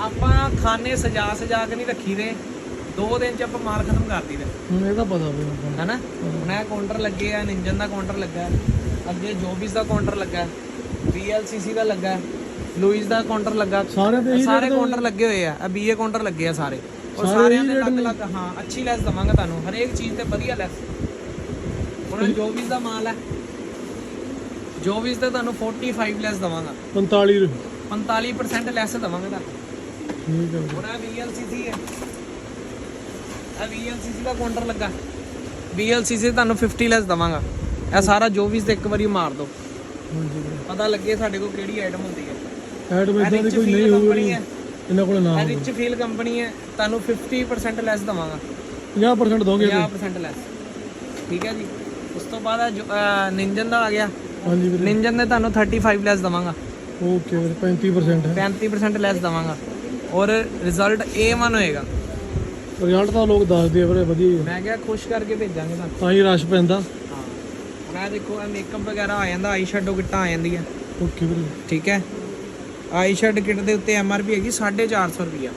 ਆਪਾਂ ਖਾਨੇ ਸਜਾ ਸਜਾ ਕੇ ਨਹੀਂ ਰੱਖੀ ਦੇ ਦੋ ਦਿਨ ਚ ਆਪਾਂ ਮਾਲ ਖਤਮ ਕਰ ਦਈਦਾ ਹੁਣ ਇਹਦਾ ਪਤਾ ਵੀ ਆਪਾਂ ਨੂੰ। ਹੈਨਾ ਹੁਣ ਇਹ ਕਾਊਂਟਰ ਲੱਗੇ ਆ ਇੰਜਨ ਦਾ ਕਾਊਂਟਰ ਲੱਗਾ। ਅੱਗੇ ਜੋਬਿਸ ਦਾ ਕਾਊਂਟਰ ਲੱਗਾ ਹੈ। VLCC ਦਾ ਲੱਗਾ ਹੈ। ਲੂਇਸ ਦਾ ਕਾਊਂਟਰ ਲੱਗਾ ਦੇ ਸਾਰੇ rate ਕਾਊਂਟਰ ਲੱਗੇ ਹੋਏ ਆ ਆ BA ਕਾਊਂਟਰ ਲੱਗੇ ਆ ਸਾਰੇ ਔਰ ਸਾਰੇ ਸਾਰਿਆਂ ਦੇ ਨੇ? ਅਲੱਗ ਹਾਂ ਅੱਛੀ ਲੈਸ ਦਵਾਂਗਾ ਤੁਹਾਨੂੰ ਹਰੇਕ ਚੀਜ਼ ਤੇ ਵਧੀਆ ਲੈਸ ਹੁਣ ਜੋਬਿਸ ਦਾ ਮਾਲ ਹੈ ਜੋਬਿਸ ਤੇ ਤੁਹਾਨੂੰ 45 ਲੈਸ ਦਵਾਂਗਾ 45 ਰੁਪਏ 45% ਲੈਸ ਦਵਾਂਗਾ ਤੁਹਾਨੂੰ ਠੀਕ ਹੈ ਹੁਣ ਇਹ VLCC ਹੈ। ਇਹ VLCC ਦਾ ਕਾਊਂਟਰ ਲੱਗਾ। VLCC ਤੁਹਾਨੂੰ 50 ਲੈਸ ਦਵਾਂਗਾ। ਇਹ ਸਾਰਾ ਜੋਬਿਸ ਤੇ ਇੱਕ ਵਾਰੀ ਮਾਰ ਦਿਓ ਪਤਾ ਲੱਗੇ ਸਾਡੇ ਕੋਲ ਕਿਹੜੀ ਆਈਟਮ ਹੁੰਦੀ ਹੈ। ਐਡ ਵਿੱਚ ਦੀ ਕੋਈ ਨਹੀਂ ਹੋਊਗੀ। ਇਹਨਾਂ ਕੋਲ ਨਾ ਰਿਚ ਫੀਲ ਕੰਪਨੀ ਹੈ। ਤੁਹਾਨੂੰ 50% ਲੈਸ ਦਵਾਂਗਾ। 50% ਦੋਗੇ 50% ਲੈਸ ਠੀਕ ਹੈ ਜੀ। ਉਸ ਤੋਂ ਬਾਅਦ ਜੋ- ਨਿੰਜਨ ਦਾ ਆ ਗਿਆ। ਹਾਂਜੀ ਵੀਰੇ। ਨਿੰਜਨ ਦੇ ਤੁਹਾਨੂੰ 35 ਲੈਸ ਦਵਾਂਗਾ। ਓਕੇ ਵੀਰੇ 35% ਹੈ। 35% ਲੈਸ ਦਵਾਂਗਾ। ਔਰ ਰਿਜ਼ਲਟ A1 ਹੋਏਗਾ। ਰਿਜ਼ਲਟ ਤਾਂ ਲੋਕ ਦੱਸਦੇ ਆ ਵੀਰੇ ਵਧੀਆ ਹੀ ਆ। ਮੈਂ ਕਿਹਾ ਖੁਸ਼ ਕਰਕੇ ਭੇਜਾਂਗੇ ਤੁਹਾਨੂੰ। ਤਾਂ ਹੀ ਰਸ਼ ਪੈਂਦਾ। ਹਾਂ। ਹੁਣ ਦੇਖੋ ਇਹ ਮੇਕਅਪ ਵਗੈਰਾ ਆ ਜਾਂਦਾ ਆਈ ਸ਼ੈਡੋ ਕਿੱਟਾਂ ਆ ਜਾਂਦੀਆਂ। ਓਕੇ ਵੀਰੇ। ਠੀਕ ਹੈ? ਆਈ ਸ਼ੈਡ ਕਿੱਟ ਦੇ ਉੱਤੇ ਐਮ ਆਰ ਪੀ ਹੈਗੀ 450 ਰੁਪਿਆ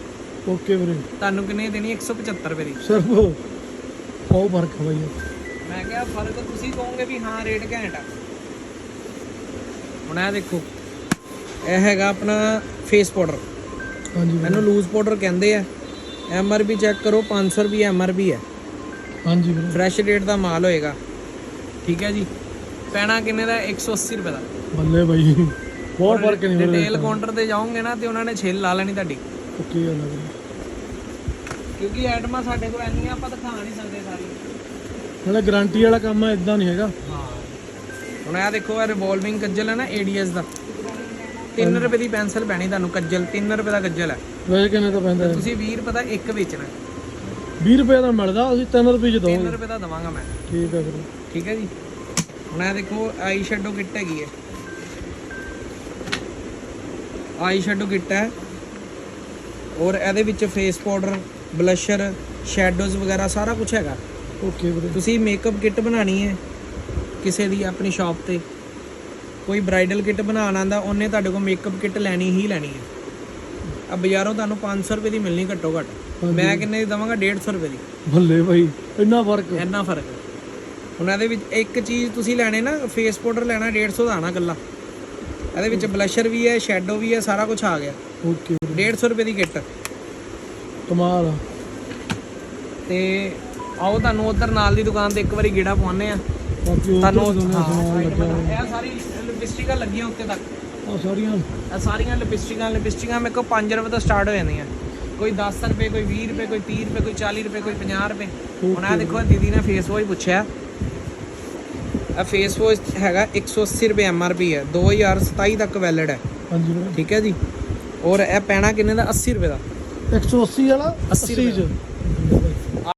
ਓਕੇ ਵੀਰੇ। ਤੁਹਾਨੂੰ ਕਿੰਨੇ ਦੇਣੀ? 175 ਰੁਪਏ ਦੀ। ਸਿਰਫ ਉਹ। ਫ਼ਰਕ ਹੈ ਬਾਈ। ਮੈਂ ਕਿਹਾ ਫ਼ਰਕ ਤੁਸੀਂ ਕਹੋਗੇ ਵੀ ਹਾਂ ਰੇਟ ਘੈਂਟ ਆ। ਹੁਣ ਇਹ ਦੇਖੋ ਇਹ ਹੈਗਾ ਆਪਣਾ ਫੇਸ ਪਾਊਡਰ ਹਾਂਜੀ। ਮੈਨੂੰ ਲੂਜ਼ ਪਾਊਡਰ ਕਹਿੰਦੇ ਆ। ਐਮ ਆਰ ਪੀ ਚੈੱਕ ਕਰੋ 500 ਰੁਪਏ ਐਮ ਆਰ ਪੀ ਹੈ ਹਾਂਜੀ ਵੀਰੇ। ਫਰੈਸ਼ ਰੇਟ ਦਾ ਮਾਲ ਹੋਏਗਾ। ਠੀਕ ਹੈ ਜੀ। ਪੈਣਾ ਕਿੰਨੇ ਦਾ? 180 ਰੁਪਏ ਦਾ। ਬੱਲੇ ਬਾਈ। ਬਹੁਤ ਫ਼ਰਕ ਨਹੀਂ ਰਿਟੇਲ ਕਾਊਂਟਰ ਤੇ ਜਾਓਗੇ ਨਾ ਤੇ ਉਹਨਾਂ ਨੇ ਛਿੱਲ ਲਾ ਲੈਣੀ ਤੁਹਾਡੀ। ਓਕੇ ਗੱਲ ਹੈ ਕਿਉਂਕਿ ਆਈਟਮਾਂ ਸਾਡੇ ਕੋਲ ਇੰਨੀਆਂ ਆਪਾਂ ਦਿਖਾ ਨਹੀਂ ਸਕਦੇ ਸਾਰੀਆਂ ਨਾਲੇ ਗਾਰੰਟੀ ਵਾਲਾ ਕੰਮ ਹੈ ਇਦਾਂ ਨਹੀਂ ਹੈਗਾ। ਹਾਂ। ਹੁਣ ਇਹ ਦੇਖੋ ਇਹ ਰਿਵੋਲਵਿੰਗ ਕੱਜਲ ਹੈ ਨਾ ADS ਦਾ। 3 ਰੁਪਏ ਦੀ ਪੈਨਸਲ ਪੈਣੀ ਤੁਹਾਨੂੰ ਕੱਜਲ 3 ਰੁਪਏ ਦਾ ਕੱਜਲ ਹੈ। ਵੈਸੇ ਕਿੰਨੇ ਦਾ ਪੈਂਦਾ ਹੈ ਤੁਸੀਂ 20 ਰੁਪਏ ਦਾ ਇੱਕ ਵੇਚਣਾ। 20 ਰੁਪਏ ਦਾ ਮਿਲਦਾ ਅਸੀਂ 3 ਰੁਪਏ ਚ 3 ਦੋਗੇ ਰੁਪਏ ਦਾ ਦਵਾਂਗਾ ਮੈਂ। ਠੀਕ ਹੈ ਵੀਰੇ। ਠੀਕ ਹੈ ਜੀ। ਹੁਣ ਇਹ ਦੇਖੋ ਆਈ ਸ਼ੈਡੋ ਕਿੱਟ ਹੈਗੀ ਹੈ। ਆਈ ਸ਼ੈਡੋ ਕਿੱਟ ਹੈ। ਔਰ ਇਹਦੇ ਵਿੱਚ ਫੇਸ ਪਾਊਡਰ ਬਲਸ਼ਰ ਸ਼ੈਡੋਜ਼ ਵਗੈਰਾ ਸਾਰਾ ਕੁਝ ਹੈਗਾ। ਓਕੇ ਵੀਰੇ। ਤੁਸੀਂ ਮੇਕਅਪ ਕਿੱਟ ਬਣਾਣੀ ਹੈ ਕਿਸੇ ਦੀ ਆਪਣੀ ਸ਼ਾਪ ਤੇ। ਕੋਈ ਬ੍ਰਾਈਡਲ ਕਿੱਟ ਬਣਾਉਣ ਆਂਦਾ ਉਹਨੇ ਤੁਹਾਡੇ ਕੋਲ ਮੇਕਅਪ ਕਿੱਟ ਲੈਣੀ ਹੀ ਲੈਣੀ ਹੈ। ਆ ਬਾਜ਼ਾਰੋਂ ਤੁਹਾਨੂੰ 500 ਰੁਪਏ ਦੀ ਮਿਲਣੀ ਘੱਟੋ ਘੱਟ। ਮੈਂ ਕਿੰਨੇ ਦੀ ਦਵਾਂਗਾ? 150 ਰੁਪਏ ਦੀ। ਬੱਲੇ ਬਾਈ ਇੰਨਾ ਫ਼ਰਕ? ਇੰਨਾ ਫ਼ਰਕ। ਹੁਣ ਇਹਦੇ ਵਿੱਚ ਇੱਕ ਚੀਜ਼ ਤੁਸੀਂ ਲੈਣੇ ਨਾ ਫੇਸ ਪਾਊਡਰ ਲੈਣਾ 150 ਦਾ ਆਣਾ ਕੱਲਾ ਇਹਦੇ ਵਿੱਚ ਬਲਸ਼ਰ ਵੀ ਹੈ ਸ਼ੈਡੋ ਵੀ ਹੈ ਸਾਰਾ ਕੁਝ ਆ ਗਿਆ। ਓਕੇ। ਵੀਰੇ 150 ਰੁਪਏ ਦੀ ਕਿੱਟ ਕਮਾਲ ਤੇ ਆਓ ਤੁਹਾਨੂੰ ਉਧਰ ਨਾਲ ਦੀ ਦੁਕਾਨ ਤੇ ਇੱਕ ਵਾਰੀ ਗੇੜਾ ਪਵਾਉਂਦੇ ਆ ਤੁਹਾਨੂੰ ਇਹ ਸਾਰੀ ਲਿਪਸਟਿਕਾਂ ਲੱਗੀਆਂ ਉੱਤੇ ਤੱਕ? ਆ ਸਾਰੀਆਂ। ਇਹ ਸਾਰੀਆਂ ਲਿਪਸਟਿਕਾਂ ਲਿਪਸਟਿਕਾਂ ਮੇਰੇ ਕੋਲ 5 ਰੁਪਏ ਤੋਂ ਸਟਾਰਟ ਹੋ ਜਾਂਦੀਆਂ। ਕੋਈ 10 ਰੁਪਏ ਕੋਈ 20 ਰੁਪਏ ਕੋਈ 30 ਰੁਪਏ ਕੋਈ 40 ਰੁਪਏ ਕੋਈ 50 ਰੁਪਏ। ਹੁਣ ਆ ਦੇਖੋ ਦੀਦੀ ਨੇ ਫੇਸ ਵਾਸ਼ ਪੁੱਛਿਆ। ਇਹ ਫੇਸ ਵਾਸ਼ ਹੈਗਾ 180 ਰੁਪਏ ਐਮਆਰਪੀ ਹੈ। 2027 ਤੱਕ ਵੈਲਿਡ ਹੈ। ਹਾਂਜੀ ਠੀਕ ਹੈ ਜੀ? ਔਰ ਇਹ ਪੈਣਾ ਕਿੰਨੇ ਦਾ? 80 ਰੁਪਏ ਦਾ। 180 ਵਾਲਾ 80 80 ਚ।